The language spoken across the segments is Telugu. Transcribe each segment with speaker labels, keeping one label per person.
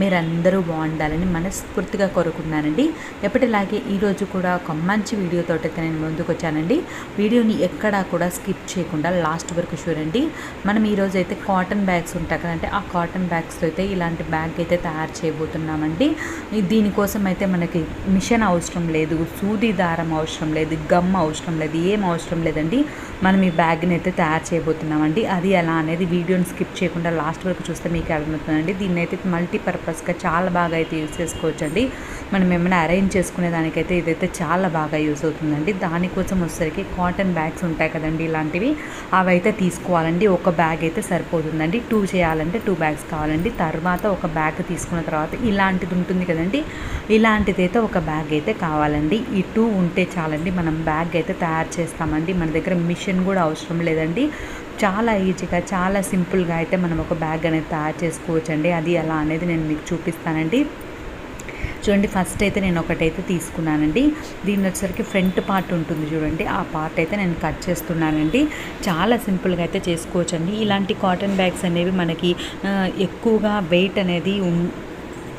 Speaker 1: మీరందరూ బాగుండాలని మనస్ఫూర్తిగా కోరుకున్నానండి ఎప్పటిలాగే ఈరోజు కూడా ఒక మంచి వీడియోతో అయితే నేను ముందుకు వచ్చానండి వీడియోని ఎక్కడా కూడా స్కిప్ చేయకుండా లాస్ట్ వరకు చూడండి. మనం ఈరోజు అయితే కాటన్ బ్యాగ్స్ ఉంటాయి కదంటే ఆ కాటన్ బ్యాగ్స్తో అయితే ఇలాంటి బ్యాగ్ అయితే తయారు చేయబోతున్నామండి. దీనికోసం అయితే మనకి మిషన్ అవసరం లేదు సూది దారం అవసరం లేదు గమ్ అవసరం లేదు ఏం అవసరం లేదండి. మనం ఈ బ్యాగ్ని అయితే తయారు చేయబోతున్నామండి. అది ఎలా అనేది వీడియోని స్కిప్ చేయకుండా లాస్ట్ వరకు చూస్తే మీకు అర్థమవుతుందండి. దీన్ని అయితే పర్పస్గా చాలా బాగా అయితే యూస్ చేసుకోవచ్చండి. మనం ఏమైనా అరేంజ్ చేసుకునే దానికైతే ఇదైతే చాలా బాగా యూస్ అవుతుందండి. దానికోసం వచ్చేసరికి కాటన్ బ్యాగ్స్ ఉంటాయి కదండి ఇలాంటివి. అవి అయితే తీసుకోవాలండి. ఒక బ్యాగ్ అయితే సరిపోతుందండి. టూ చేయాలంటే టూ బ్యాగ్స్ కావాలండి. తర్వాత ఒక బ్యాగ్ తీసుకున్న తర్వాత ఇలాంటిది ఉంటుంది కదండి. ఇలాంటిది అయితే ఒక బ్యాగ్ అయితే కావాలండి. ఈ టూ ఉంటే చాలండి. మనం బ్యాగ్ అయితే తయారు చేస్తామండి. మన దగ్గర మిషన్ కూడా అవసరం లేదండి. చాలా ఈజీగా చాలా సింపుల్గా అయితే మనం ఒక బ్యాగ్ అనేది తయారు చేసుకోవచ్చండి. అది ఎలా అనేది నేను మీకు చూపిస్తానండి. చూడండి ఫస్ట్ అయితే నేను ఒకటైతే తీసుకున్నానండి. దీని వచ్చేసరికి ఫ్రంట్ పార్ట్ ఉంటుంది చూడండి. ఆ పార్ట్ అయితే నేను కట్ చేస్తున్నానండి. చాలా సింపుల్గా అయితే చేసుకోవచ్చండి. ఇలాంటి కాటన్ బ్యాగ్స్ అనేవి మనకి ఎక్కువగా వెయిట్ అనేది ఉం-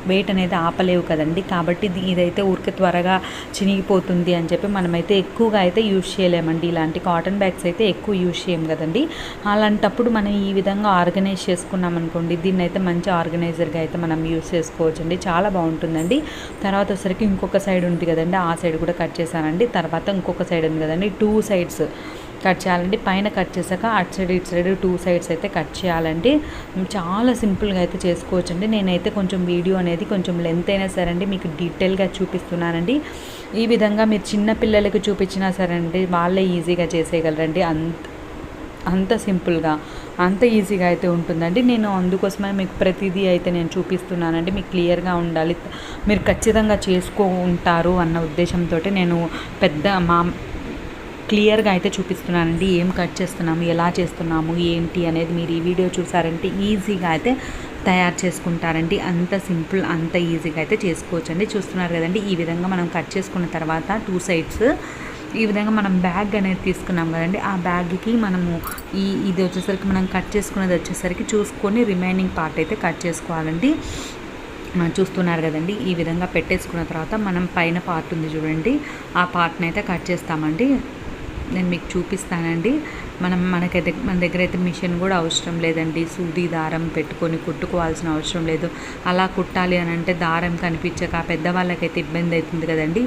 Speaker 1: వెయిట్ అనేది ఆపలేవు కదండి. కాబట్టి ఇది- ఇదైతే ఊరికే త్వరగా చినిగిపోతుంది అని చెప్పి మనమైతే ఎక్కువగా అయితే యూజ్ చేయలేమండి. ఇలాంటి కాటన్ బ్యాగ్స్ అయితే ఎక్కువ యూజ్ చేయం కదండి. అలాంటప్పుడు మనం ఈ విధంగా ఆర్గనైజ్ చేసుకున్నాం అనుకోండి దీన్ని అయితే మంచి ఆర్గనైజర్గా అయితే మనం యూజ్ చేసుకోవచ్చండి. చాలా బాగుంటుందండి. తర్వాత వచ్చేసరికి ఇంకొక సైడ్ ఉంది కదండి. ఆ సైడ్ కూడా కట్ చేశానండి. తర్వాత ఇంకొక సైడ్ ఉంది కదండి. టూ సైడ్స్ కట్ చేయాలండి. పైన కట్ చేశాక అటు సైడ్ ఇటు సైడ్ టూ సైడ్స్ అయితే కట్ చేయాలండి. చాలా సింపుల్గా అయితే చేసుకోవచ్చండి. నేనైతే కొంచెం వీడియో అనేది కొంచెం లెంత్ అయినా సరే అండి మీకు డీటెయిల్గా చూపిస్తున్నానండి. ఈ విధంగా మీరు చిన్న పిల్లలకి చూపించినా సరే అండి వాళ్ళే ఈజీగా చేసేయగలరండి. అంత అంత సింపుల్గా అంత ఈజీగా అయితే ఉంటుందండి. నేను అందుకోసమే మీకు ప్రతిదీ అయితే నేను చూపిస్తున్నానండి. మీకు క్లియర్గా ఉండాలి. మీరు ఖచ్చితంగా చేసుకో ఉంటారు అన్న ఉద్దేశంతో నేను పెద్ద మా క్లియర్గా అయితే చూపిస్తున్నానండి. ఏం కట్ చేస్తున్నాము ఎలా చేస్తున్నాము ఏంటి అనేది మీరు ఈ వీడియో చూసారంటే ఈజీగా అయితే తయారు చేసుకుంటారండి. అంత సింపుల్ అంత ఈజీగా అయితే చేసుకోవచ్చండి. చూస్తున్నారు కదండి ఈ విధంగా మనం కట్ చేసుకున్న తర్వాత టూ సైడ్స్ ఈ విధంగా మనం బ్యాగ్ అనేది తీసుకున్నాం కదండి. ఆ బ్యాగ్కి మనము ఈ ఇది వచ్చేసరికి మనం కట్ చేసుకున్నది వచ్చేసరికి చూసుకొని రిమైనింగ్ పార్ట్ అయితే కట్ చేసుకోవాలండి. చూస్తున్నారు కదండి ఈ విధంగా పెట్టేసుకున్న తర్వాత మనం పైన పార్ట్ ఉంది చూడండి. ఆ పార్ట్ని అయితే కట్ చేస్తామండి. నేను మీకు చూపిస్తానండి. మనం మనకైతే మన దగ్గర అయితే మిషన్ కూడా అవసరం లేదండి. సూది దారం పెట్టుకొని కుట్టుకోవాల్సిన అవసరం లేదు. అలా కుట్టాలి అని అంటే దారం కనిపించక పెద్దవాళ్ళకైతే ఇబ్బంది అవుతుంది కదండి.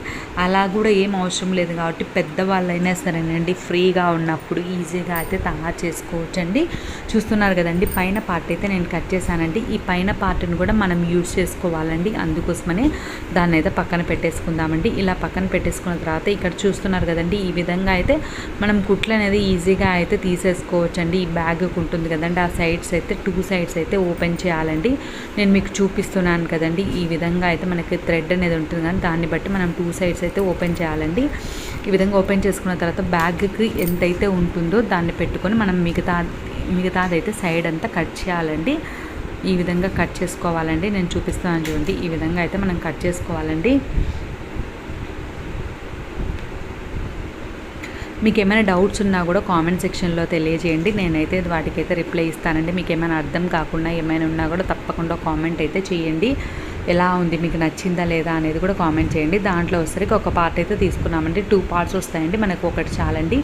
Speaker 1: అలా కూడా ఏం అవసరం లేదు కాబట్టి పెద్దవాళ్ళైనా సరేనండి ఫ్రీగా ఉన్నప్పుడు ఈజీగా అయితే తయారు చేసుకోవచ్చండి. చూస్తున్నారు కదండి పైన పార్ట్ అయితే నేను కట్ చేశానండి. ఈ పైన పార్ట్ని కూడా మనం యూజ్ చేసుకోవాలండి. అందుకోసమనే దాన్ని అయితే పక్కన పెట్టేసుకుందామండి. ఇలా పక్కన పెట్టేసుకున్న తర్వాత ఇక్కడ చూస్తున్నారు కదండి ఈ విధంగా అయితే మనం కుట్లు అనేది ఈజీగా అయితే తీసేసుకోవచ్చండి. ఈ బ్యాగ్ ఉంటుంది కదండి. ఆ సైడ్స్ అయితే టూ సైడ్స్ అయితే ఓపెన్ చేయాలండి. నేను మీకు చూపిస్తున్నాను కదండి. ఈ విధంగా అయితే మనకి థ్రెడ్ అనేది ఉంటుంది కానీ దాన్ని బట్టి మనం టూ సైడ్స్ అయితే ఓపెన్ చేయాలండి. ఈ విధంగా ఓపెన్ చేసుకున్న తర్వాత బ్యాగ్కి ఎంతైతే ఉంటుందో దాన్ని పెట్టుకొని మనం మిగతా మిగతాదైతే సైడ్ అంతా కట్ చేయాలండి. ఈ విధంగా కట్ చేసుకోవాలండి. నేను చూపిస్తున్నాను చూడండి. ఈ విధంగా అయితే మనం కట్ చేసుకోవాలండి. మీకు ఏమైనా డౌట్స్ ఉన్నా కూడా కామెంట్ సెక్షన్లో తెలియజేయండి. నేనైతే వాటికైతే రిప్లై ఇస్తానండి. మీకు ఏమైనా అర్థం కాకుండా ఏమైనా ఉన్నా కూడా తప్పకుండా కామెంట్ అయితే చేయండి. ఎలా ఉంది? మీకు నచ్చిందా లేదా అనేది కూడా కామెంట్ చేయండి. దాంట్లో వచ్చేసరికి ఒక పార్ట్ అయితే తీసుకున్నామండి. టూ పార్ట్స్ వస్తాయండి. మనకు ఒకటి చాలండి.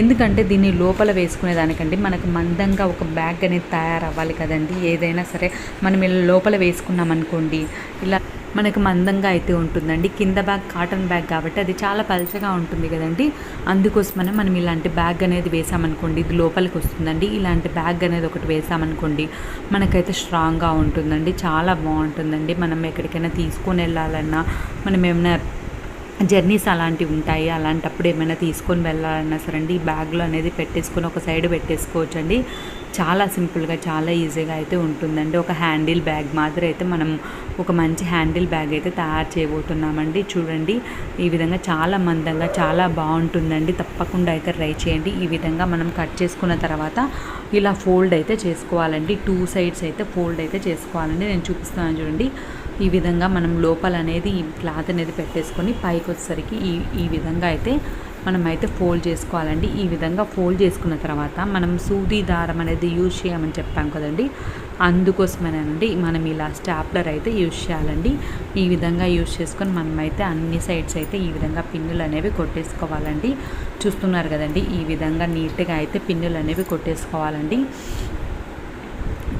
Speaker 1: ఎందుకంటే దీన్ని లోపల వేసుకునే దానికండి. మనకు మందంగా ఒక బ్యాగ్ అనేది తయారవ్వాలి కదండి. ఏదైనా సరే మనం ఇలా లోపల వేసుకున్నాం అనుకోండి ఇలా మనకు మందంగా అయితే ఉంటుందండి. కింద బ్యాగ్ కాటన్ బ్యాగ్ కాబట్టి అది చాలా పలచగా ఉంటుంది కదండి. అందుకోసమనే మనం ఇలాంటి బ్యాగ్ అనేది వేసామనుకోండి. ఇది లోపలికి వస్తుందండి. ఇలాంటి బ్యాగ్ అనేది ఒకటి వేసామనుకోండి మనకైతే స్ట్రాంగ్గా ఉంటుందండి. చాలా బాగుంటుందండి. మనం ఎక్కడికైనా తీసుకొని వెళ్ళాలన్నా మనం ఏమైనా జర్నీస్ అలాంటివి ఉంటాయి అలాంటప్పుడు ఏమైనా తీసుకొని వెళ్ళాలన్నా సరే అండి ఈ బ్యాగ్లో అనేది పెట్టేసుకొని ఒక సైడ్ పెట్టేసుకోవచ్చు అండి చాలా సింపుల్గా చాలా ఈజీగా అయితే ఉంటుందండి. ఒక హ్యాండిల్ బ్యాగ్ మాదిరి అయితే మనం ఒక మంచి హ్యాండిల్ బ్యాగ్ అయితే తయారు చేయబోతున్నామండి. చూడండి ఈ విధంగా చాలా మందంగా చాలా బాగుంటుందండి. తప్పకుండా అయితే ట్రై చేయండి. ఈ విధంగా మనం కట్ చేసుకున్న తర్వాత ఇలా ఫోల్డ్ అయితే చేసుకోవాలండి. టూ సైడ్స్ అయితే ఫోల్డ్ అయితే చేసుకోవాలండి. నేను చూపిస్తున్నాను చూడండి. ఈ విధంగా మనం లోపల అనేది ఈ క్లాత్ అనేది పెట్టేసుకొని పైకి వచ్చేసరికి ఈ ఈ విధంగా అయితే మనమైతే ఫోల్డ్ చేసుకోవాలండి. ఈ విధంగా ఫోల్డ్ చేసుకున్న తర్వాత మనం సూది దారం అనేది యూజ్ చేయమని చెప్పాం కదండి. అందుకోసమేనండి మనం ఇలా స్టాప్లర్ అయితే యూజ్ చేయాలండి. ఈ విధంగా యూజ్ చేసుకొని మనమైతే అన్ని సైడ్స్ అయితే ఈ విధంగా పిన్నులు అనేవి కొట్టేసుకోవాలండి. చూస్తున్నారు కదండి ఈ విధంగా నీట్గా అయితే పిన్నులు అనేవి కొట్టేసుకోవాలండి.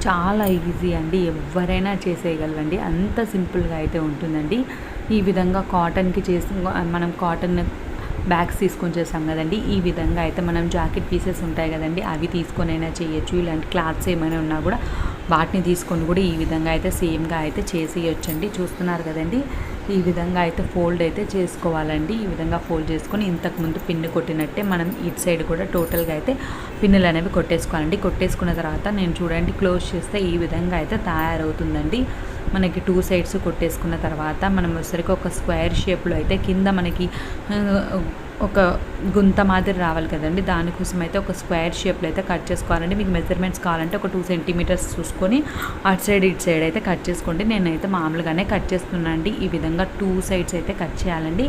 Speaker 1: చాలా ఈజీ అండి ఎవరైనా చేసేయగలండి అంత సింపుల్గా అయితే ఉంటుందండి. ఈ విధంగా కాటన్కి చేసి మనం కాటన్ బ్యాగ్స్ తీసుకొని చేసాం కదండి. ఈ విధంగా అయితే మనం జాకెట్ పీసెస్ ఉంటాయి కదండి అవి తీసుకొని అయినా చేయొచ్చు. ఇలాంటి క్లాత్స్ ఏమైనా ఉన్నా కూడా వాటిని తీసుకొని కూడా ఈ విధంగా అయితే సేమ్గా అయితే చేసేయొచ్చండి. చూస్తున్నారు కదండి? ఈ విధంగా అయితే ఫోల్డ్ అయితే చేసుకోవాలండి. ఈ విధంగా ఫోల్డ్ చేసుకొని ఇంతకుముందు పిన్ను కొట్టినట్టే మనం ఇటు సైడ్ కూడా టోటల్గా అయితే పిన్నులు అనేవి కొట్టేసుకోవాలండి. కొట్టేసుకున్న తర్వాత నేను చూడండి క్లోజ్ చేస్తే ఈ విధంగా అయితే తయారవుతుందండి. మనకి టూ సైడ్స్ కొట్టేసుకున్న తర్వాత మనం వచ్చరికి ఒక స్క్వేర్ షేప్లో అయితే కింద మనకి ఒక గుంత మాదిరి రావాలి కదండి. దానికోసం అయితే ఒక స్క్వేర్ షేప్లో అయితే కట్ చేసుకోవాలండి. మీకు మెజర్మెంట్స్ కావాలంటే ఒక టూ సెంటీమీటర్స్ చూసుకొని అటు సైడ్ ఇటు సైడ్ అయితే కట్ చేసుకోండి. నేనైతే మామూలుగానే కట్ చేస్తున్నాను అండి ఈ విధంగా టూ సైడ్స్ అయితే కట్ చేయాలండి.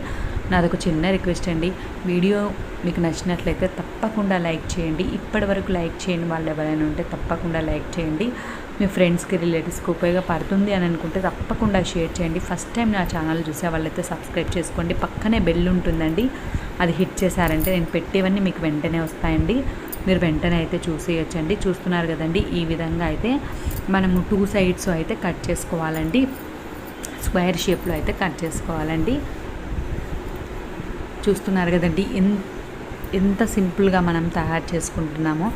Speaker 1: నాదొక చిన్న రిక్వెస్ట్ అండి. వీడియో మీకు నచ్చినట్లయితే తప్పకుండా లైక్ చేయండి. ఇప్పటి వరకు లైక్ చేయండి వాళ్ళు ఎవరైనా ఉంటే తప్పకుండా లైక్ చేయండి. మీ ఫ్రెండ్స్కి రిలేటివ్స్కి ఉపయోగపడుతుంది అని అనుకుంటే తప్పకుండా షేర్ చేయండి. ఫస్ట్ టైం నా ఛానల్ చూసే వాళ్ళైతే సబ్స్క్రైబ్ చేసుకోండి. పక్కనే బెల్ ఉంటుందండి. అది హిట్ చేశారంటే నేను పెట్టేవన్నీ మీకు వెంటనే వస్తాయండి. మీరు వెంటనే అయితే చూసేయచ్చండి. చూస్తున్నారు కదండి ఈ విధంగా అయితే మనము టూ సైడ్స్ అయితే కట్ చేసుకోవాలండి. స్క్వేర్ షేప్లో అయితే కట్ చేసుకోవాలండి. చూస్తున్నారు కదండి ఎంత ఎంత సింపుల్గా మనం తయారు చేసుకుంటున్నామో.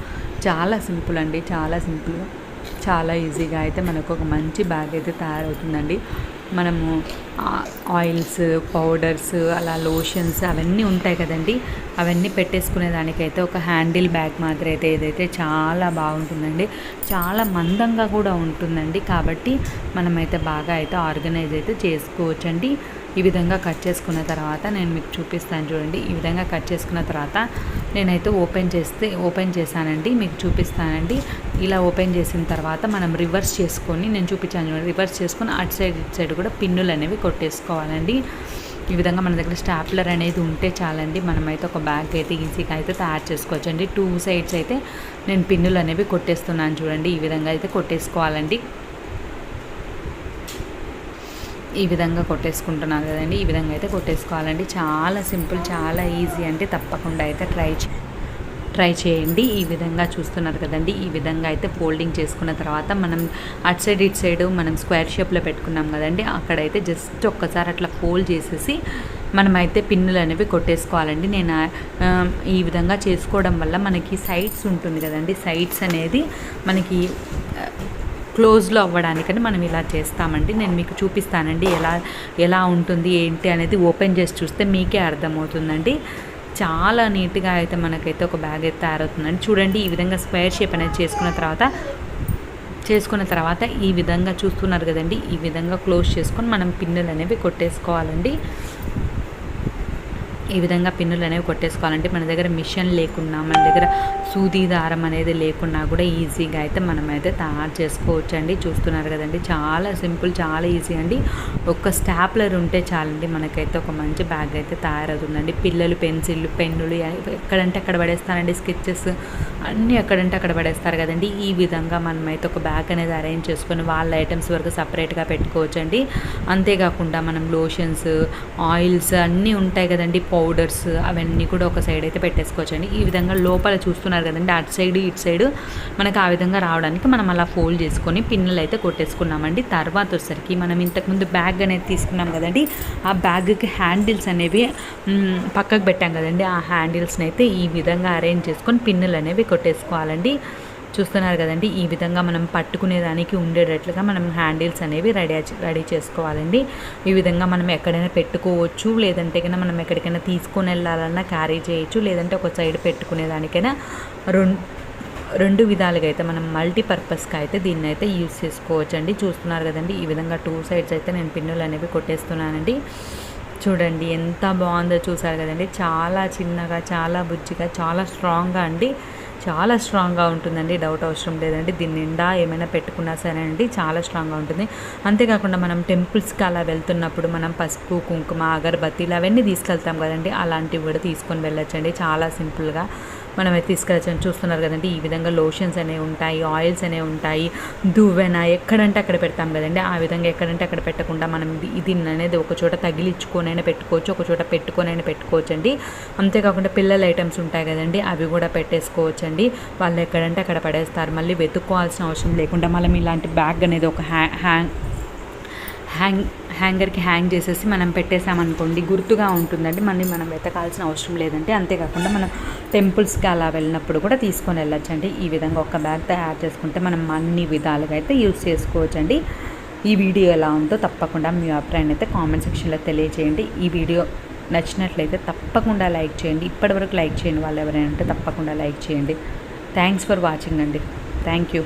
Speaker 1: చాలా సింపుల్ అండి చాలా సింపుల్ చాలా ఈజీగా అయితే మనకు ఒక మంచి బ్యాగ్ అయితే తయారవుతుందండి. మనము ఆయిల్స్ పౌడర్స్ అలా లోషన్స్ అవన్నీ ఉంటాయి కదండి. అవన్నీ పెట్టేసుకునే దానికైతే ఒక హ్యాండిల్ బ్యాగ్ మాత్రం అయితే ఏదైతే చాలా బాగుంటుందండి. చాలా మందంగా కూడా ఉంటుందండి. కాబట్టి మనమైతే బాగా అయితే ఆర్గనైజ్ అయితే చేసుకోవచ్చండి. ఈ విధంగా కట్ చేసుకున్న తర్వాత నేను మీకు చూపిస్తాను చూడండి. ఈ విధంగా కట్ చేసుకున్న తర్వాత నేనైతే ఓపెన్ చేస్తే ఓపెన్ చేశానండి మీకు చూపిస్తానండి. ఇలా ఓపెన్ చేసిన తర్వాత మనం రివర్స్ చేసుకొని నేను చూపించాను చూడండి రివర్స్ చేసుకొని అటు సైడ్ ఇటు సైడ్ కూడా పిన్నులు అనేవి కొట్టేసుకోవాలండి. ఈ విధంగా మన దగ్గర స్టాప్లర్ అనేది ఉంటే చాలండి. మనమైతే ఒక బ్యాగ్ అయితే ఈజీగా అయితే తయారు చేసుకోవచ్చండి. టూ సైడ్స్ అయితే నేను పిన్నులు అనేవి కొట్టేస్తున్నాను చూడండి. ఈ విధంగా అయితే కొట్టేసుకోవాలండి. ఈ విధంగా కొట్టేసుకుంటున్నాను కదండి. ఈ విధంగా అయితే కొట్టేసుకోవాలండి. చాలా సింపుల్ చాలా ఈజీ అంటే తప్పకుండా అయితే ట్రై ట్రై చేయండి. ఈ విధంగా చూస్తున్నారు కదండి. ఈ విధంగా అయితే ఫోల్డింగ్ చేసుకున్న తర్వాత మనం అటు సైడ్ ఇటు సైడ్ మనం స్క్వేర్ షేప్లో పెట్టుకున్నాం కదండి. అక్కడైతే జస్ట్ ఒక్కసారి అట్లా ఫోల్డ్ చేసేసి మనమైతే పిన్నులు అనేవి కొట్టేసుకోవాలండి. నేను ఈ విధంగా చేసుకోవడం వల్ల మనకి సైడ్స్ ఉంటుంది కదండి. సైడ్స్ అనేది మనకి క్లోజ్లో అవ్వడానికని మనం ఇలా చేస్తామండి. నేను మీకు చూపిస్తానండి ఎలా ఎలా ఉంటుంది ఏంటి అనేది ఓపెన్ చేసి చూస్తే మీకే అర్థమవుతుందండి. చాలా నీట్గా అయితే మనకైతే ఒక బ్యాగ్ అయితే తయారవుతుందండి. చూడండి ఈ విధంగా స్క్వేర్ షేప్ అనేది చేసుకున్న తర్వాత చేసుకున్న తర్వాత ఈ విధంగా చూస్తున్నారు కదండి. ఈ విధంగా క్లోజ్ చేసుకొని మనం పిన్నులు అనేవి కొట్టేసుకోవాలండి. ఈ విధంగా పిన్నులు అనేవి కొట్టేసుకోవాలంటే మన దగ్గర మిషన్ లేకున్నా మన దగ్గర సూది దారం అనేది లేకున్నా కూడా ఈజీగా అయితే మనం అయితే తయారు చేసుకోవచ్చు అండి చూస్తున్నారు కదండి చాలా సింపుల్ చాలా ఈజీ అండి. ఒక్క స్టాప్లర్ ఉంటే చాలండి మనకైతే ఒక మంచి బ్యాగ్ అయితే తయారవుతుందండి. పిల్లలు పెన్సిళ్ళు పెన్నులు ఎక్కడంటే అక్కడ పడేస్తారండి స్కెచెస్ అన్నీ ఎక్కడంటే అక్కడ పడేస్తారు కదండి. ఈ విధంగా మనమైతే ఒక బ్యాగ్ అనేది అరేంజ్ చేసుకొని వాళ్ళ ఐటమ్స్ వరకు సపరేట్గా పెట్టుకోవచ్చండి. అంతేకాకుండా మనం లోషన్స్ ఆయిల్స్ అన్నీ ఉంటాయి కదండి. పౌడర్స్ అవన్నీ కూడా ఒక సైడ్ అయితే పెట్టేసుకోవచ్చండి. ఈ విధంగా లోపల చూస్తున్నారు కదండి అటు సైడ్ ఇటు సైడ్ మనకు ఆ విధంగా రావడానికి మనం అలా ఫోల్డ్ చేసుకొని పిన్నులు అయితే కొట్టేసుకున్నామండి. తర్వాత వచ్చేసరికి మనం ఇంతకుముందు బ్యాగ్ అనేది తీసుకున్నాం కదండి ఆ బ్యాగ్కి హ్యాండిల్స్ అనేవి పక్కకు పెట్టాం కదండి. ఆ హ్యాండిల్స్ని అయితే ఈ విధంగా అరేంజ్ చేసుకొని పిన్నులు అనేవి కొట్టేసుకోవాలండి. చూస్తున్నారు కదండి ఈ విధంగా మనం పట్టుకునేదానికి ఉండేటట్లుగా మనం హ్యాండిల్స్ అనేవి రెడీ రెడీ చేసుకోవాలండి. ఈ విధంగా మనం ఎక్కడైనా పెట్టుకోవచ్చు లేదంటే కన్నా మనం ఎక్కడికైనా తీసుకొని వెళ్ళాలన్నా క్యారీ చేయొచ్చు లేదంటే ఒక సైడ్ పెట్టుకునేదానికైనా రెండు రెండు విధాలుగా అయితే మనం మల్టీపర్పస్గా అయితే దీన్ని అయితే యూజ్ చేసుకోవచ్చు అండి చూస్తున్నారు కదండి ఈ విధంగా టూ సైడ్స్ అయితే నేను పిన్నులు అనేవి కొట్టేస్తున్నానండి. చూడండి ఎంత బాగుందో చూసారు కదండి చాలా చిన్నగా చాలా బుజ్జిగా చాలా స్ట్రాంగ్గా అండి. చాలా స్ట్రాంగ్గా ఉంటుందండి. డౌట్ అవసరం లేదండి. దీని నిండా ఏమైనా పెట్టుకున్నా సరే అండి చాలా స్ట్రాంగ్గా ఉంటుంది. అంతేకాకుండా మనం టెంపుల్స్కి అలా వెళ్తున్నప్పుడు మనం పసుపు కుంకుమ అగరబత్తీలు అవన్నీ తీసుకెళ్తాం కదండి. అలాంటివి కూడా తీసుకొని వెళ్ళొచ్చండి. చాలా సింపుల్గా. మనం అయితే తీసుకెళ్ళచ్చు చూస్తున్నారు కదండి. ఈ విధంగా లోషన్స్ అనేవి ఉంటాయి ఆయిల్స్ అనేవి ఉంటాయి దువ్వెన ఎక్కడంటే అక్కడ పెడతాం కదండి. ఆ విధంగా ఎక్కడంటే అక్కడ పెట్టకుండా మనం ఇది- అనేది ఒక చోట తగిలించుకొనైనా పెట్టుకోవచ్చు ఒక చోట పెట్టుకొనైనా పెట్టుకోవచ్చు అండి అంతేకాకుండా పిల్లల ఐటమ్స్ ఉంటాయి కదండి అవి కూడా పెట్టేసుకోవచ్చు అండి వాళ్ళు ఎక్కడంటే అక్కడ పడేస్తారు. మళ్ళీ వెతుక్కోవాల్సిన అవసరం లేకుండా మనం ఇలాంటి బ్యాగ్ అనేది ఒక హ్యా హ్యాంగ్ హ్యాంగ్ హ్యాంగర్కి హ్యాంగ్ చేసేసి మనం పెట్టేసామనుకోండి గుర్తుగా ఉంటుందండి. మళ్ళీ మనం వెతకాల్సిన అవసరం లేదంటే అంతేకాకుండా మనం టెంపుల్స్కి అలా వెళ్ళినప్పుడు కూడా తీసుకొని వెళ్ళొచ్చండి. ఈ విధంగా ఒక బ్యాగ్ తయారు చేసుకుంటే మనం అన్ని విధాలుగా అయితే యూస్ చేసుకోవచ్చండి. ఈ వీడియో ఎలా ఉందో తప్పకుండా మీ అభిప్రాయాన్ని అయితే కామెంట్ సెక్షన్లో తెలియజేయండి ఈ వీడియో నచ్చినట్లయితే తప్పకుండా లైక్ చేయండి. ఇప్పటివరకు లైక్ చేయని వాళ్ళు ఎవరైనా ఉంటే తప్పకుండా లైక్ చేయండి. థ్యాంక్స్ ఫర్ వాచింగ్ అండి. Thank you.